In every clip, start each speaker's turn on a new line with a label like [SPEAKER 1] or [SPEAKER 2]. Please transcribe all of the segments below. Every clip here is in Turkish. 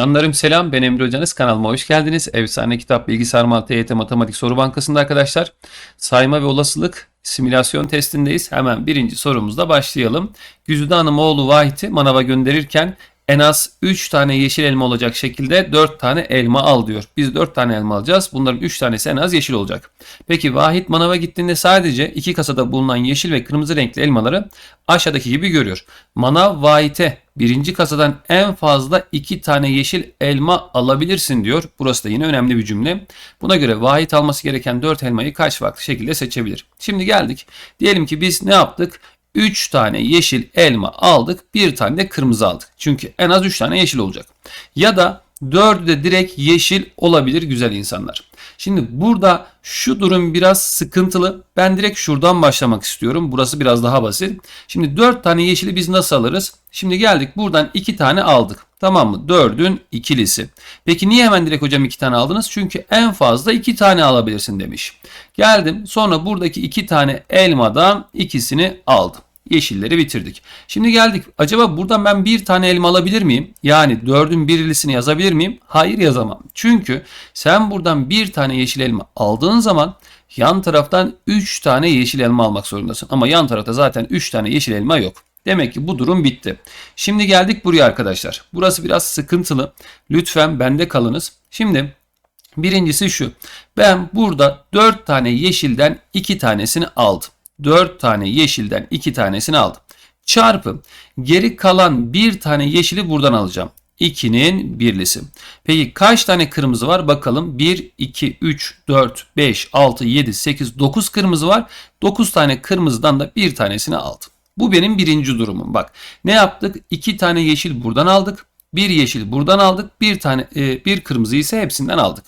[SPEAKER 1] Canlarım selam ben Emre Hocanız kanalıma hoş geldiniz. Efsane Kitap Bilgisayar Mantığı EYT Matematik Soru Bankası'nda arkadaşlar sayma ve olasılık simülasyon testindeyiz. Hemen birinci sorumuzla başlayalım. Güzide Hanım oğlu Vahit'i manava gönderirken en az 3 tane yeşil elma olacak şekilde 4 tane elma al diyor. Biz 4 tane elma alacağız. Bunların 3 tanesi en az yeşil olacak. Peki Vahit manava gittiğinde sadece iki kasada bulunan yeşil ve kırmızı renkli elmaları aşağıdaki gibi görüyor. Manav Vahit'e birinci kasadan en fazla 2 tane yeşil elma alabilirsin diyor. Burası da yine önemli bir cümle. Buna göre Vahit alması gereken 4 elmayı kaç farklı şekilde seçebilir? Şimdi geldik. Diyelim ki biz ne yaptık? 3 tane yeşil elma aldık. Bir tane de kırmızı aldık. Çünkü en az 3 tane yeşil olacak. Ya da 4'ü de direkt yeşil olabilir güzel insanlar. Şimdi burada şu durum biraz sıkıntılı. Ben direkt şuradan başlamak istiyorum. Burası biraz daha basit. Şimdi 4 tane yeşili biz nasıl alırız? Şimdi geldik buradan 2 tane aldık. Tamam mı? 4'ün ikilisi. Peki niye hemen direkt hocam 2 tane aldınız? Çünkü en fazla 2 tane alabilirsin demiş. Geldim sonra buradaki 2 tane elmadan ikisini aldım. Yeşilleri bitirdik. Şimdi geldik. Acaba buradan ben bir tane elma alabilir miyim? Yani dördün birlisini yazabilir miyim? Hayır yazamam. Çünkü sen buradan bir tane yeşil elma aldığın zaman yan taraftan 3 tane yeşil elma almak zorundasın. Ama yan tarafta zaten 3 tane yeşil elma yok. Demek ki bu durum bitti. Şimdi geldik buraya arkadaşlar. Burası biraz sıkıntılı. Lütfen bende kalınız. Şimdi birincisi şu. Ben burada 4 tane yeşilden 2 tanesini aldım. 4 tane yeşilden 2 tanesini aldım. Çarpı geri kalan bir tane yeşili buradan alacağım. 2'nin birlisi. Peki kaç tane kırmızı var? Bakalım 1, 2, 3, 4, 5, 6, 7, 8, 9 kırmızı var. 9 tane kırmızıdan da bir tanesini aldım. Bu benim birinci durumum. Bak ne yaptık? 2 tane yeşil buradan aldık. Bir yeşil buradan aldık. Bir tane e, bir kırmızı ise hepsinden aldık.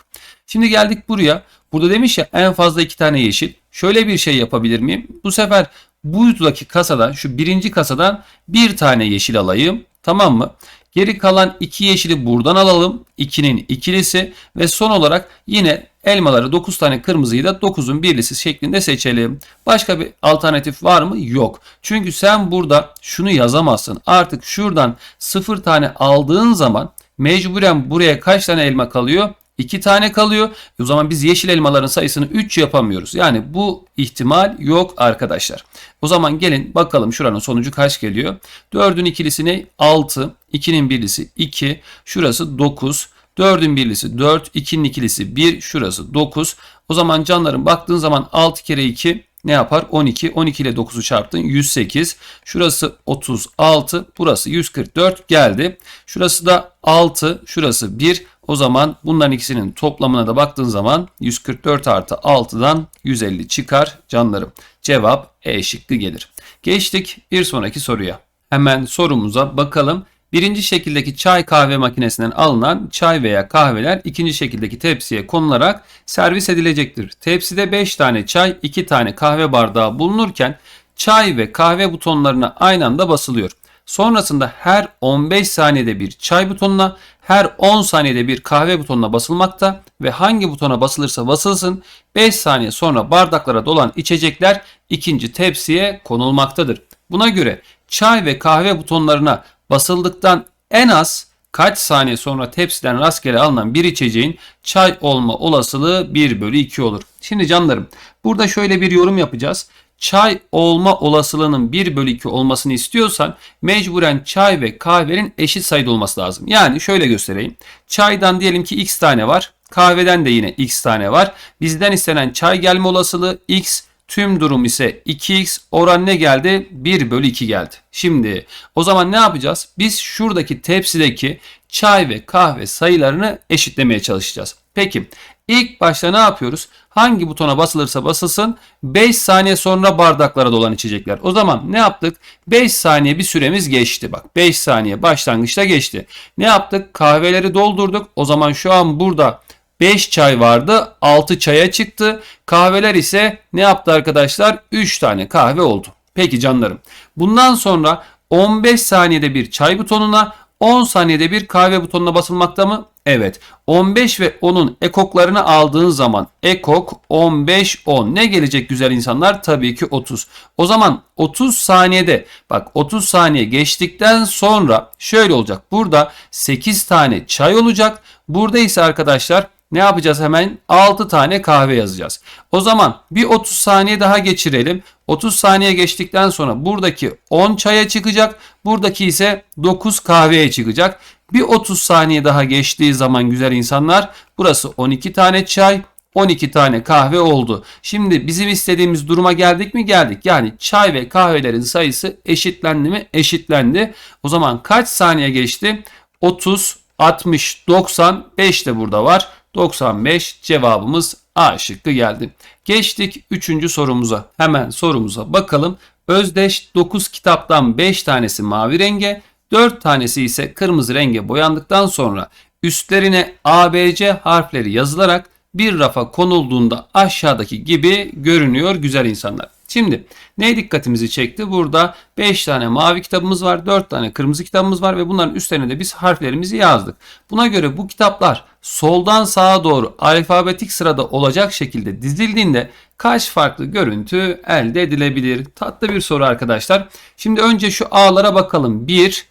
[SPEAKER 1] Şimdi geldik buraya. Burada demiş ya en fazla iki tane yeşil. Şöyle bir şey yapabilir miyim? Bu sefer buradaki kasadan şu birinci kasadan bir tane yeşil alayım. Tamam mı? Geri kalan iki yeşili buradan alalım. 2'nin ikilisi ve son olarak yine elmaları 9 tane kırmızıyı da 9'un birlisi şeklinde seçelim. Başka bir alternatif var mı? Yok. Çünkü sen burada şunu yazamazsın. Artık şuradan 0 tane aldığın zaman mecburen buraya kaç tane elma kalıyor? 2 tane kalıyor. O zaman biz yeşil elmaların sayısını 3 yapamıyoruz. Yani bu ihtimal yok arkadaşlar. O zaman gelin bakalım şuranın sonucu kaç geliyor? 4'ün ikilisi ne? 6. 2'nin birlisi 2. Şurası 9. 4'ün birlisi 4. 2'nin ikilisi 1. Şurası 9. O zaman canlarım baktığın zaman 6 kere 2 ne yapar? 12. 12 ile 9'u çarptın 108. Şurası 36. Burası 144 geldi. Şurası da 6. Şurası 1. O zaman bunların ikisinin toplamına da baktığın zaman 144 artı 6'dan 150 çıkar canlarım. Cevap E şıkkı gelir. Geçtik bir sonraki soruya. Hemen sorumuza bakalım. Birinci şekildeki çay kahve makinesinden alınan çay veya kahveler ikinci şekildeki tepsiye konularak servis edilecektir. Tepside 5 tane çay, 2 tane kahve bardağı bulunurken çay ve kahve butonlarına aynı anda basılıyor. Sonrasında her 15 saniyede bir çay butonuna, her 10 saniyede bir kahve butonuna basılmakta ve hangi butona basılırsa basılsın 5 saniye sonra bardaklara dolan içecekler ikinci tepsiye konulmaktadır. Buna göre çay ve kahve butonlarına basıldıktan en az kaç saniye sonra tepsiden rastgele alınan bir içeceğin çay olma olasılığı 1 bölü 2 olur. Şimdi canlarım burada şöyle bir yorum yapacağız çay olma olasılığının 1 bölü 2 olmasını istiyorsan mecburen çay ve kahvenin eşit sayıda olması lazım. Yani şöyle göstereyim. Çaydan diyelim ki x tane var. Kahveden de yine x tane var. Bizden istenen çay gelme olasılığı x. Tüm durum ise 2x oran ne geldi? 1 bölü 2 geldi. Şimdi o zaman ne yapacağız? Biz şuradaki tepsideki çay ve kahve sayılarını eşitlemeye çalışacağız. Peki ilk başta ne yapıyoruz? Hangi butona basılırsa basılsın 5 saniye sonra bardaklara dolan içecekler. O zaman ne yaptık? 5 saniye bir süremiz geçti. Bak 5 saniye başlangıçta geçti. Ne yaptık? Kahveleri doldurduk. O zaman şu an burada 5 çay vardı. 6 çaya çıktı. Kahveler ise ne yaptı arkadaşlar? 3 tane kahve oldu. Peki canlarım. Bundan sonra 15 saniyede bir çay butonuna 10 saniyede bir kahve butonuna basılmakta mı? Evet. 15 ve 10'un ekoklarını aldığın zaman ekok 15 10 ne gelecek güzel insanlar? Tabii ki 30. O zaman 30 saniyede bak 30 saniye geçtikten sonra şöyle olacak. Burada 8 tane çay olacak. Burada ise arkadaşlar ne yapacağız hemen? 6 tane kahve yazacağız. O zaman bir 30 saniye daha geçirelim. 30 saniye geçtikten sonra buradaki 10 çaya çıkacak. Buradaki ise 9 kahveye çıkacak. Bir 30 saniye daha geçtiği zaman güzel insanlar burası 12 tane çay 12 tane kahve oldu. Şimdi bizim istediğimiz duruma geldik mi? Geldik. Yani çay ve kahvelerin sayısı eşitlendi mi? Eşitlendi. O zaman kaç saniye geçti? 30, 60, 90, 5 de burada var. 95 cevabımız A şıkkı geldi. Geçtik 3. sorumuza. Hemen sorumuza bakalım. Özdeş 9 kitaptan 5 tanesi mavi renge, 4 tanesi ise kırmızı renge boyandıktan sonra üstlerine ABC harfleri yazılarak bir rafa konulduğunda aşağıdaki gibi görünüyor güzel insanlar. Şimdi ne dikkatimizi çekti? Burada 5 tane mavi kitabımız var, 4 tane kırmızı kitabımız var ve bunların üstlerine de biz harflerimizi yazdık. Buna göre bu kitaplar soldan sağa doğru alfabetik sırada olacak şekilde dizildiğinde kaç farklı görüntü elde edilebilir? Tatlı bir soru arkadaşlar. Şimdi önce şu A'lara bakalım. 1,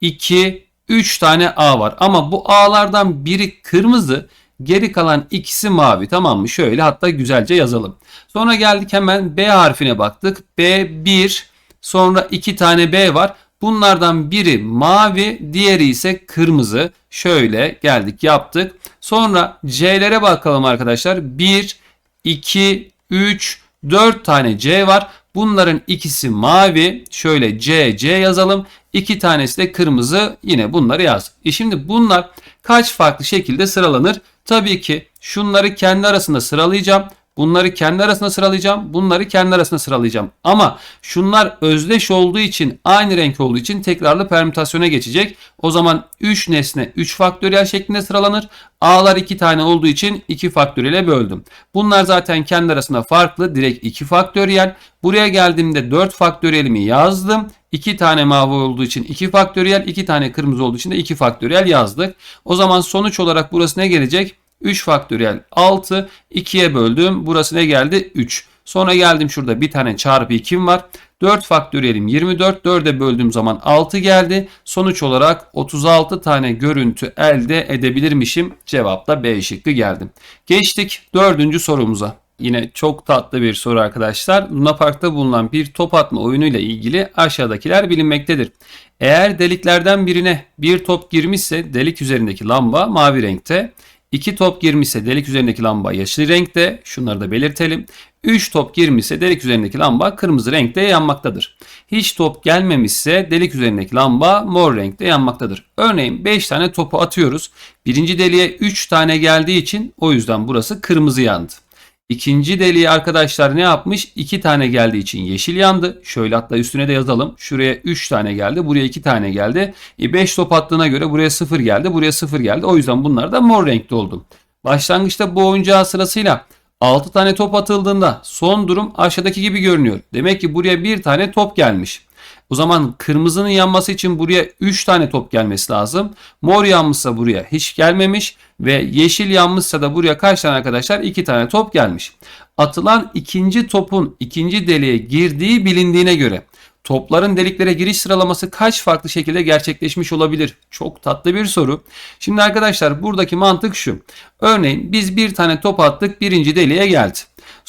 [SPEAKER 1] 2, 3 tane A var ama bu A'lardan biri kırmızı, Geri kalan ikisi mavi tamam mı? Şöyle hatta güzelce yazalım. Sonra geldik hemen B harfine baktık. B1 sonra iki tane B var. Bunlardan biri mavi diğeri ise kırmızı. Şöyle geldik yaptık. Sonra C'lere bakalım arkadaşlar. 1, 2, 3, 4 tane C var. Bunların ikisi mavi. Şöyle C, C yazalım. İki tanesi de kırmızı. Yine bunları yaz. E şimdi bunlar kaç farklı şekilde sıralanır? Tabii ki şunları kendi arasında sıralayacağım. Bunları kendi arasında sıralayacağım. Bunları kendi arasında sıralayacağım. Ama şunlar özdeş olduğu için aynı renk olduğu için tekrarlı permütasyona geçecek. O zaman 3 nesne 3 faktöriyel şeklinde sıralanır. A'lar 2 tane olduğu için 2 faktöriyele böldüm. Bunlar zaten kendi arasında farklı. Direkt 2 faktöriyel. Buraya geldiğimde 4 faktöriyelimi yazdım. 2 tane mavi olduğu için 2 faktöriyel, 2 tane kırmızı olduğu için de 2 faktöriyel yazdık. O zaman sonuç olarak burası ne gelecek? 3 faktöriyel 6. 2'ye böldüm. Burası ne geldi? 3. Sonra geldim şurada bir tane çarpı 2'm var. 4 faktöriyelim 24. 4'e böldüğüm zaman 6 geldi. Sonuç olarak 36 tane görüntü elde edebilirmişim. Cevap da B şıkkı geldi. Geçtik dördüncü sorumuza. Yine çok tatlı bir soru arkadaşlar. Luna Park'ta bulunan bir top atma oyunuyla ilgili aşağıdakiler bilinmektedir. Eğer deliklerden birine bir top girmişse delik üzerindeki lamba mavi renkte. 2 top girmişse delik üzerindeki lamba yeşil renkte. Şunları da belirtelim. 3 top girmişse delik üzerindeki lamba kırmızı renkte yanmaktadır. Hiç top gelmemişse delik üzerindeki lamba mor renkte yanmaktadır. Örneğin 5 tane topu atıyoruz. Birinci deliğe 3 tane geldiği için o yüzden burası kırmızı yandı. İkinci deliği arkadaşlar ne yapmış? 2 tane geldiği için yeşil yandı. Şöyle hatta üstüne de yazalım. Şuraya 3 tane geldi. Buraya 2 tane geldi. 5 e top attığına göre buraya 0 geldi. Buraya 0 geldi. O yüzden bunlar da mor renkte oldu. Başlangıçta bu oyuncağı sırasıyla 6 tane top atıldığında son durum aşağıdaki gibi görünüyor. Demek ki buraya bir tane top gelmiş. O zaman kırmızının yanması için buraya 3 tane top gelmesi lazım. Mor yanmışsa buraya hiç gelmemiş ve yeşil yanmışsa da buraya kaç tane arkadaşlar? 2 tane top gelmiş. Atılan ikinci topun ikinci deliğe girdiği bilindiğine göre Topların deliklere giriş sıralaması kaç farklı şekilde gerçekleşmiş olabilir? Çok tatlı bir soru. Şimdi arkadaşlar buradaki mantık şu. Örneğin biz bir tane top attık birinci deliğe geldi.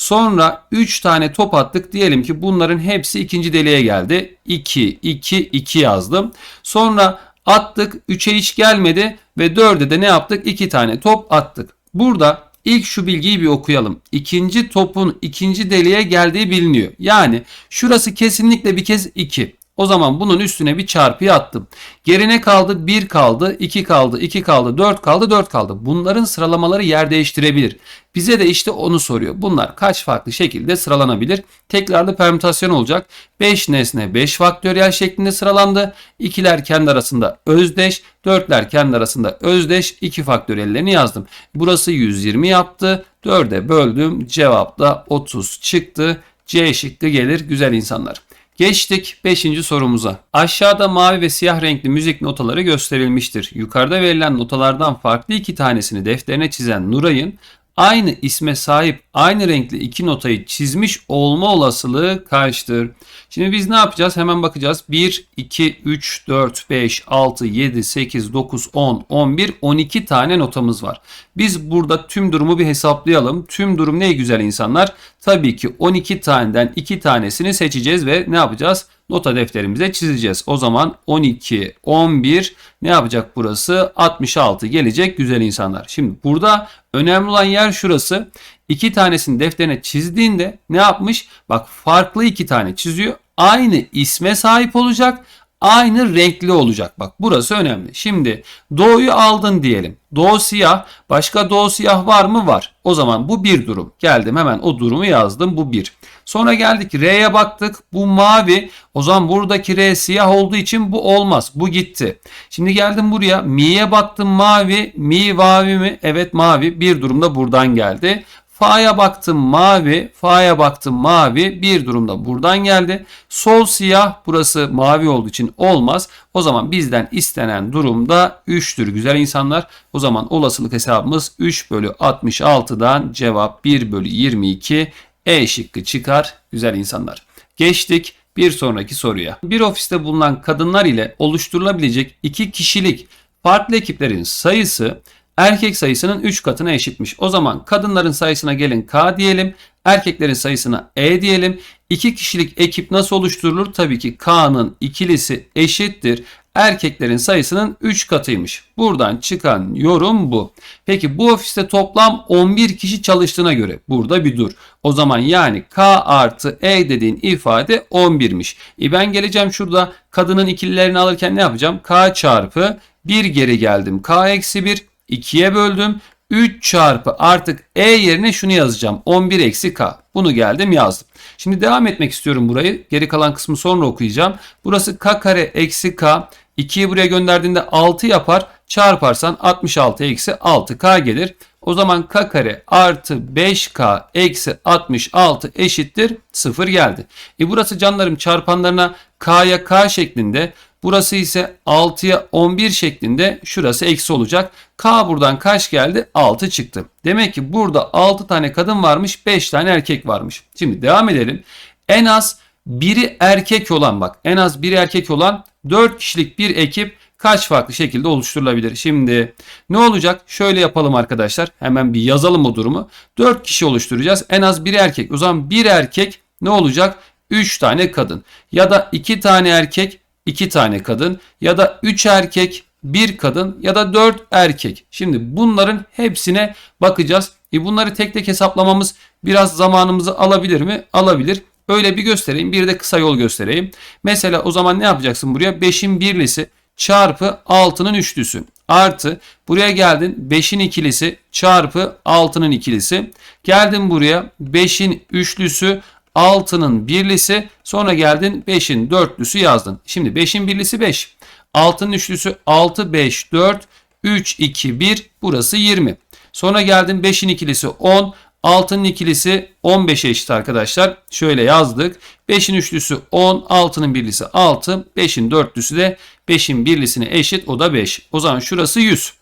[SPEAKER 1] Sonra 3 tane top attık. Diyelim ki bunların hepsi ikinci deliğe geldi. 2, 2, 2 yazdım. Sonra attık 3'e hiç gelmedi ve 4'e de ne yaptık? 2 tane top attık. Burada İlk şu bilgiyi bir okuyalım. İkinci topun ikinci deliğe geldiği biliniyor. Yani şurası kesinlikle bir kez 2. O zaman bunun üstüne bir çarpıyı attım. Gerine kaldı 1 kaldı, 2 kaldı, 2 kaldı, 4 kaldı, 4 kaldı. Bunların sıralamaları yer değiştirebilir. Bize de işte onu soruyor. Bunlar kaç farklı şekilde sıralanabilir? Tekrarlı permütasyon olacak. 5 nesne 5 faktöriyel şeklinde sıralandı. 2'ler kendi arasında özdeş, 4'ler kendi arasında özdeş 2 faktöriyellerini yazdım. Burası 120 yaptı. 4'e böldüm. Cevap da 30 çıktı. C şıkkı gelir güzel insanlar. Geçtik 5. sorumuza. Aşağıda mavi ve siyah renkli müzik notaları gösterilmiştir. Yukarıda verilen notalardan farklı iki tanesini defterine çizen Nuray'ın aynı isme sahip aynı renkli iki notayı çizmiş olma olasılığı kaçtır? Şimdi biz ne yapacağız? Hemen bakacağız. 1, 2, 3, 4, 5, 6, 7, 8, 9, 10, 11, 12 tane notamız var. Biz burada tüm durumu bir hesaplayalım. Tüm durum ne güzel insanlar? Tabii ki 12 taneden 2 tanesini seçeceğiz ve ne yapacağız? Nota defterimize çizeceğiz. O zaman 12, 11 ne yapacak burası? 66 gelecek güzel insanlar. Şimdi burada önemli olan yer şurası. İki tanesini defterine çizdiğinde ne yapmış? Bak farklı iki tane çiziyor. Aynı isme sahip olacak. Aynı renkli olacak. Bak burası önemli. Şimdi doğuyu aldın diyelim. Doğu siyah. Başka doğu siyah var mı? Var. O zaman bu bir durum. Geldim hemen o durumu yazdım. Bu bir. Sonra geldik R'ye baktık. Bu mavi. O zaman buradaki R siyah olduğu için bu olmaz. Bu gitti. Şimdi geldim buraya. Mi'ye baktım mavi. Mi mavi mi? Evet mavi. Bir durumda buradan geldi. Fa'ya baktım mavi, Fa'ya baktım mavi. Bir durumda buradan geldi. Sol siyah burası mavi olduğu için olmaz. O zaman bizden istenen durumda 3'tür güzel insanlar. O zaman olasılık hesabımız 3 bölü 66'dan cevap 1 bölü 22 E şıkkı çıkar güzel insanlar. Geçtik bir sonraki soruya. Bir ofiste bulunan kadınlar ile oluşturulabilecek iki kişilik farklı ekiplerin sayısı erkek sayısının 3 katına eşitmiş. O zaman kadınların sayısına gelin K diyelim. Erkeklerin sayısına E diyelim. 2 kişilik ekip nasıl oluşturulur? Tabii ki K'nın ikilisi eşittir. Erkeklerin sayısının 3 katıymış. Buradan çıkan yorum bu. Peki bu ofiste toplam 11 kişi çalıştığına göre burada bir dur. O zaman yani K artı E dediğin ifade 11'miş. E ben geleceğim şurada kadının ikililerini alırken ne yapacağım? K çarpı 1 geri geldim. K eksi 1 2'ye böldüm. 3 çarpı artık e yerine şunu yazacağım. 11 eksi k. Bunu geldim yazdım. Şimdi devam etmek istiyorum burayı. Geri kalan kısmı sonra okuyacağım. Burası k kare eksi k. 2'yi buraya gönderdiğinde 6 yapar. Çarparsan 66 eksi 6k gelir. O zaman k kare artı 5k eksi 66 eşittir 0 geldi. E burası canlarım çarpanlarına k'ya k şeklinde Burası ise 6'ya 11 şeklinde şurası eksi olacak. K buradan kaç geldi? 6 çıktı. Demek ki burada 6 tane kadın varmış 5 tane erkek varmış. Şimdi devam edelim. En az biri erkek olan bak en az biri erkek olan 4 kişilik bir ekip kaç farklı şekilde oluşturulabilir? Şimdi ne olacak? Şöyle yapalım arkadaşlar. Hemen bir yazalım o durumu. 4 kişi oluşturacağız. En az biri erkek. O zaman bir erkek ne olacak? 3 tane kadın ya da 2 tane erkek 2 tane kadın ya da 3 erkek, 1 kadın ya da 4 erkek. Şimdi bunların hepsine bakacağız. E bunları tek tek hesaplamamız biraz zamanımızı alabilir mi? Alabilir. Öyle bir göstereyim. Bir de kısa yol göstereyim. Mesela o zaman ne yapacaksın buraya? 5'in birlisi çarpı 6'nın üçlüsü artı buraya geldin 5'in ikilisi çarpı 6'nın ikilisi. Geldin buraya 5'in üçlüsü 6'nın birlisi sonra geldin 5'in dörtlüsü yazdın. Şimdi 5'in birlisi 5. 6'nın üçlüsü 6, 5, 4, 3, 2, 1 burası 20. Sonra geldin 5'in ikilisi 10. 6'nın ikilisi 15'e eşit arkadaşlar. Şöyle yazdık. 5'in üçlüsü 10, 6'nın birlisi 6, 5'in dörtlüsü de 5'in birlisine eşit o da 5. O zaman şurası 100.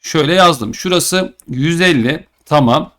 [SPEAKER 1] Şöyle yazdım. Şurası 150. Tamam.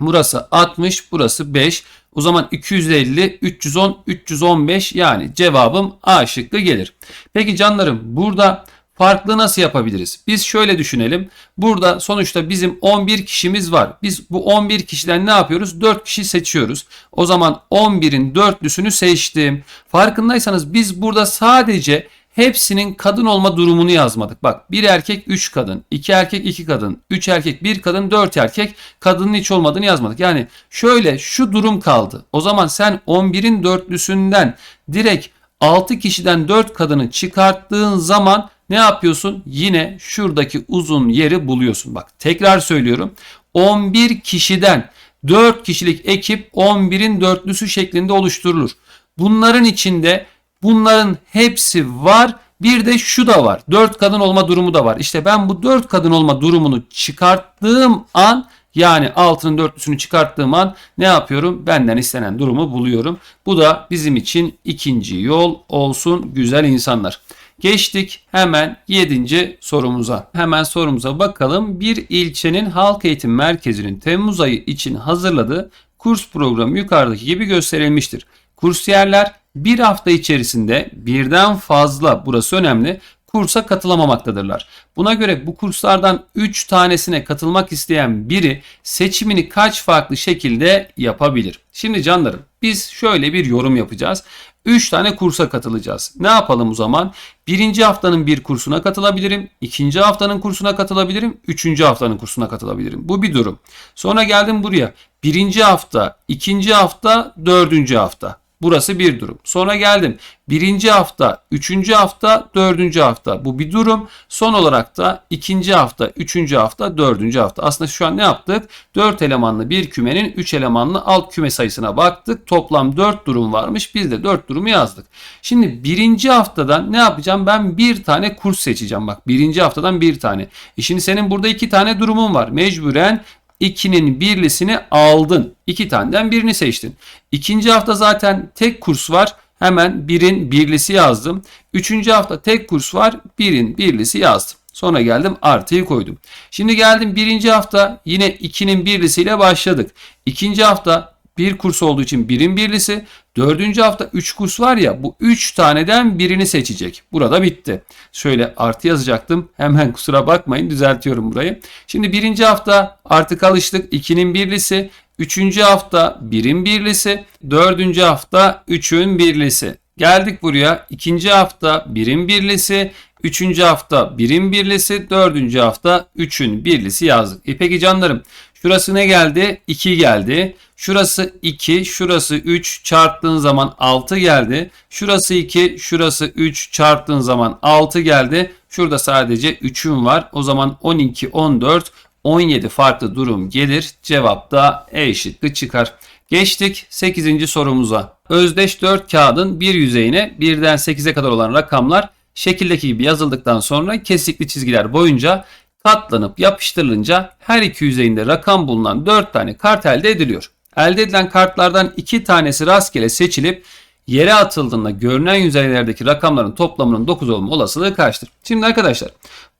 [SPEAKER 1] Burası 60, burası 5. O zaman 250, 310, 315 yani cevabım A şıkkı gelir. Peki canlarım burada farklı nasıl yapabiliriz? Biz şöyle düşünelim. Burada sonuçta bizim 11 kişimiz var. Biz bu 11 kişiden ne yapıyoruz? 4 kişi seçiyoruz. O zaman 11'in dörtlüsünü seçtim. Farkındaysanız biz burada sadece hepsinin kadın olma durumunu yazmadık. Bak bir erkek 3 kadın, 2 erkek 2 kadın, 3 erkek 1 kadın, 4 erkek kadının hiç olmadığını yazmadık. Yani şöyle şu durum kaldı. O zaman sen 11'in dörtlüsünden direkt 6 kişiden 4 kadını çıkarttığın zaman ne yapıyorsun? Yine şuradaki uzun yeri buluyorsun. Bak tekrar söylüyorum. 11 kişiden 4 kişilik ekip 11'in dörtlüsü şeklinde oluşturulur. Bunların içinde Bunların hepsi var. Bir de şu da var. Dört kadın olma durumu da var. İşte ben bu dört kadın olma durumunu çıkarttığım an Yani altının dörtlüsünü çıkarttığım an ne yapıyorum? Benden istenen durumu buluyorum. Bu da bizim için ikinci yol olsun güzel insanlar. Geçtik hemen 7. sorumuza. Hemen sorumuza bakalım. Bir ilçenin halk eğitim merkezinin Temmuz ayı için hazırladığı kurs programı yukarıdaki gibi gösterilmiştir. Kursiyerler bir hafta içerisinde birden fazla burası önemli kursa katılamamaktadır. Buna göre bu kurslardan 3 tanesine katılmak isteyen biri seçimini kaç farklı şekilde yapabilir? Şimdi canlarım biz şöyle bir yorum yapacağız. 3 tane kursa katılacağız. Ne yapalım o zaman? Birinci haftanın bir kursuna katılabilirim. ikinci haftanın kursuna katılabilirim. Üçüncü haftanın kursuna katılabilirim. Bu bir durum. Sonra geldim buraya. Birinci hafta, ikinci hafta, dördüncü hafta. Burası bir durum. Sonra geldim. Birinci hafta, üçüncü hafta, dördüncü hafta. Bu bir durum. Son olarak da ikinci hafta, üçüncü hafta, dördüncü hafta. Aslında şu an ne yaptık? Dört elemanlı bir kümenin üç elemanlı alt küme sayısına baktık. Toplam dört durum varmış. Biz de dört durumu yazdık. Şimdi birinci haftadan ne yapacağım? Ben bir tane kurs seçeceğim. Bak birinci haftadan bir tane. E şimdi senin burada iki tane durumun var. Mecburen 2'nin birlisini aldın. 2 taneden birini seçtin. İkinci hafta zaten tek kurs var. Hemen birin birlisi yazdım. Üçüncü hafta tek kurs var. Birin birlisi yazdım. Sonra geldim artıyı koydum. Şimdi geldim birinci hafta yine 2'nin birlisiyle başladık. İkinci hafta bir kurs olduğu için birin birlisi. Dördüncü hafta üç kurs var ya bu üç taneden birini seçecek. Burada bitti. Şöyle artı yazacaktım. Hemen kusura bakmayın düzeltiyorum burayı. Şimdi birinci hafta artık alıştık. 2'nin birlisi. Üçüncü hafta birin birlisi. Dördüncü hafta üçün birlisi. Geldik buraya. ikinci hafta birin birlisi. Üçüncü hafta birin birlisi. Dördüncü hafta üçün birlisi yazdık. E peki canlarım Şurası ne geldi? 2 geldi. Şurası 2, şurası 3 çarptığın zaman 6 geldi. Şurası 2, şurası 3 çarptığın zaman 6 geldi. Şurada sadece 3'üm var. O zaman 12, 14, 17 farklı durum gelir. Cevap da E şıkkı çıkar. Geçtik 8. sorumuza. Özdeş 4 kağıdın bir yüzeyine 1'den 8'e kadar olan rakamlar şekildeki gibi yazıldıktan sonra kesikli çizgiler boyunca katlanıp yapıştırılınca her iki yüzeyinde rakam bulunan 4 tane kart elde ediliyor. Elde edilen kartlardan 2 tanesi rastgele seçilip yere atıldığında görünen yüzeylerdeki rakamların toplamının 9 olma olasılığı kaçtır? Şimdi arkadaşlar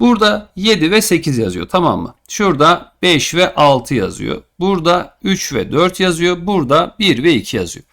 [SPEAKER 1] burada 7 ve 8 yazıyor tamam mı? Şurada 5 ve 6 yazıyor. Burada 3 ve 4 yazıyor. Burada 1 ve 2 yazıyor.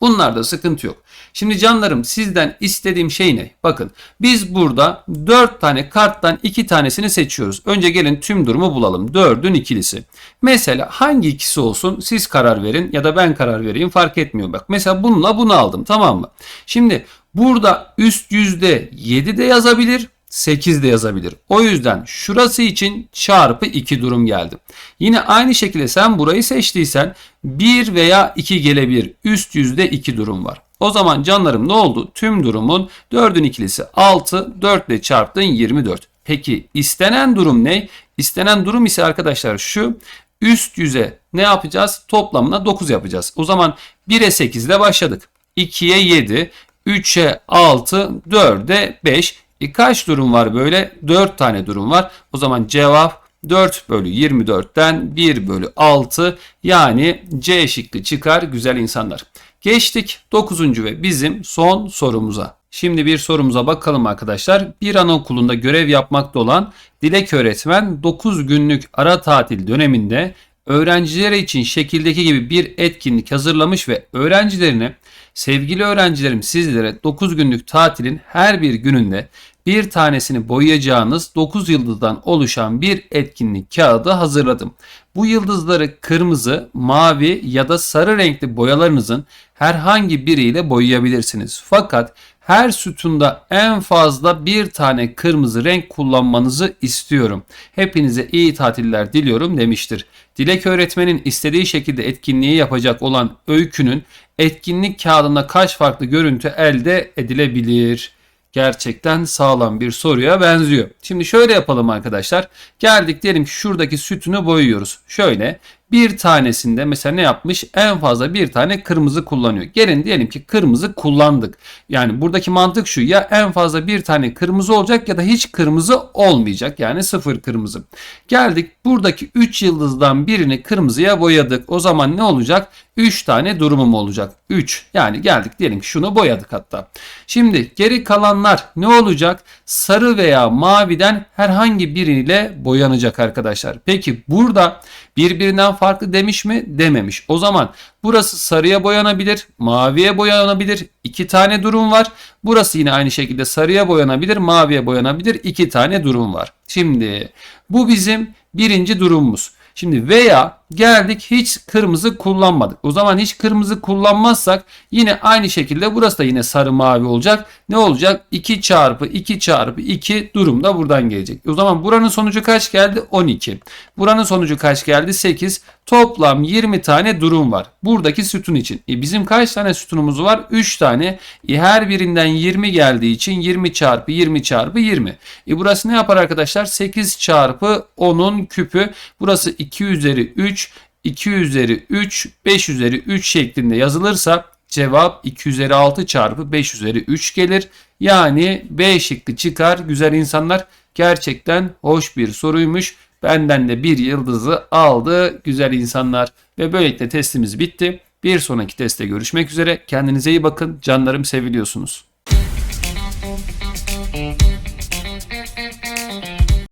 [SPEAKER 1] Bunlarda sıkıntı yok. Şimdi canlarım sizden istediğim şey ne? Bakın biz burada 4 tane karttan 2 tanesini seçiyoruz. Önce gelin tüm durumu bulalım. 4'ün ikilisi. Mesela hangi ikisi olsun siz karar verin ya da ben karar vereyim fark etmiyor. Bak mesela bununla bunu aldım tamam mı? Şimdi burada üst yüzde 7 de yazabilir 8 de yazabilir. O yüzden şurası için çarpı 2 durum geldi. Yine aynı şekilde sen burayı seçtiysen 1 veya 2 gelebilir. Üst yüzde 2 durum var. O zaman canlarım ne oldu? Tüm durumun 4'ün ikilisi 6, 4 ile çarptın 24. Peki istenen durum ne? İstenen durum ise arkadaşlar şu. Üst yüze ne yapacağız? Toplamına 9 yapacağız. O zaman 1'e 8 ile başladık. 2'ye 7, 3'e 6, 4'e 5. E kaç durum var böyle? 4 tane durum var. O zaman cevap 4 bölü 24'ten 1 bölü 6 yani C şıkkı çıkar güzel insanlar. Geçtik 9. ve bizim son sorumuza. Şimdi bir sorumuza bakalım arkadaşlar. Bir anaokulunda görev yapmakta olan Dilek öğretmen 9 günlük ara tatil döneminde öğrencilere için şekildeki gibi bir etkinlik hazırlamış ve öğrencilerine sevgili öğrencilerim sizlere 9 günlük tatilin her bir gününde bir tanesini boyayacağınız 9 yıldızdan oluşan bir etkinlik kağıdı hazırladım. Bu yıldızları kırmızı, mavi ya da sarı renkli boyalarınızın herhangi biriyle boyayabilirsiniz. Fakat her sütunda en fazla bir tane kırmızı renk kullanmanızı istiyorum. Hepinize iyi tatiller diliyorum demiştir. Dilek öğretmenin istediği şekilde etkinliği yapacak olan öykünün etkinlik kağıdında kaç farklı görüntü elde edilebilir? Gerçekten sağlam bir soruya benziyor. Şimdi şöyle yapalım arkadaşlar. Geldik diyelim ki şuradaki sütünü boyuyoruz. Şöyle bir tanesinde mesela ne yapmış? En fazla bir tane kırmızı kullanıyor. Gelin diyelim ki kırmızı kullandık. Yani buradaki mantık şu ya en fazla bir tane kırmızı olacak ya da hiç kırmızı olmayacak. Yani sıfır kırmızı. Geldik buradaki 3 yıldızdan birini kırmızıya boyadık. O zaman ne olacak? 3 tane durumum olacak. 3. Yani geldik diyelim ki şunu boyadık hatta. Şimdi geri kalanlar ne olacak? Sarı veya maviden herhangi biriyle boyanacak arkadaşlar. Peki burada birbirinden farklı demiş mi? Dememiş. O zaman burası sarıya boyanabilir, maviye boyanabilir. İki tane durum var. Burası yine aynı şekilde sarıya boyanabilir, maviye boyanabilir. İki tane durum var. Şimdi bu bizim birinci durumumuz. Şimdi veya geldik hiç kırmızı kullanmadık. O zaman hiç kırmızı kullanmazsak yine aynı şekilde burası da yine sarı mavi olacak. Ne olacak? 2 çarpı 2 çarpı 2 durum da buradan gelecek. O zaman buranın sonucu kaç geldi? 12. Buranın sonucu kaç geldi? 8. Toplam 20 tane durum var. Buradaki sütun için. E bizim kaç tane sütunumuz var? 3 tane. E her birinden 20 geldiği için 20 çarpı 20 çarpı 20. E burası ne yapar arkadaşlar? 8 çarpı 10'un küpü. Burası 2 üzeri 3, 2 üzeri 3, 5 üzeri 3 şeklinde yazılırsa cevap 2 üzeri 6 çarpı 5 üzeri 3 gelir. Yani B şıkkı çıkar. Güzel insanlar gerçekten hoş bir soruymuş. Benden de bir yıldızı aldı güzel insanlar. Ve böylelikle testimiz bitti. Bir sonraki testte görüşmek üzere. Kendinize iyi bakın. Canlarım seviliyorsunuz.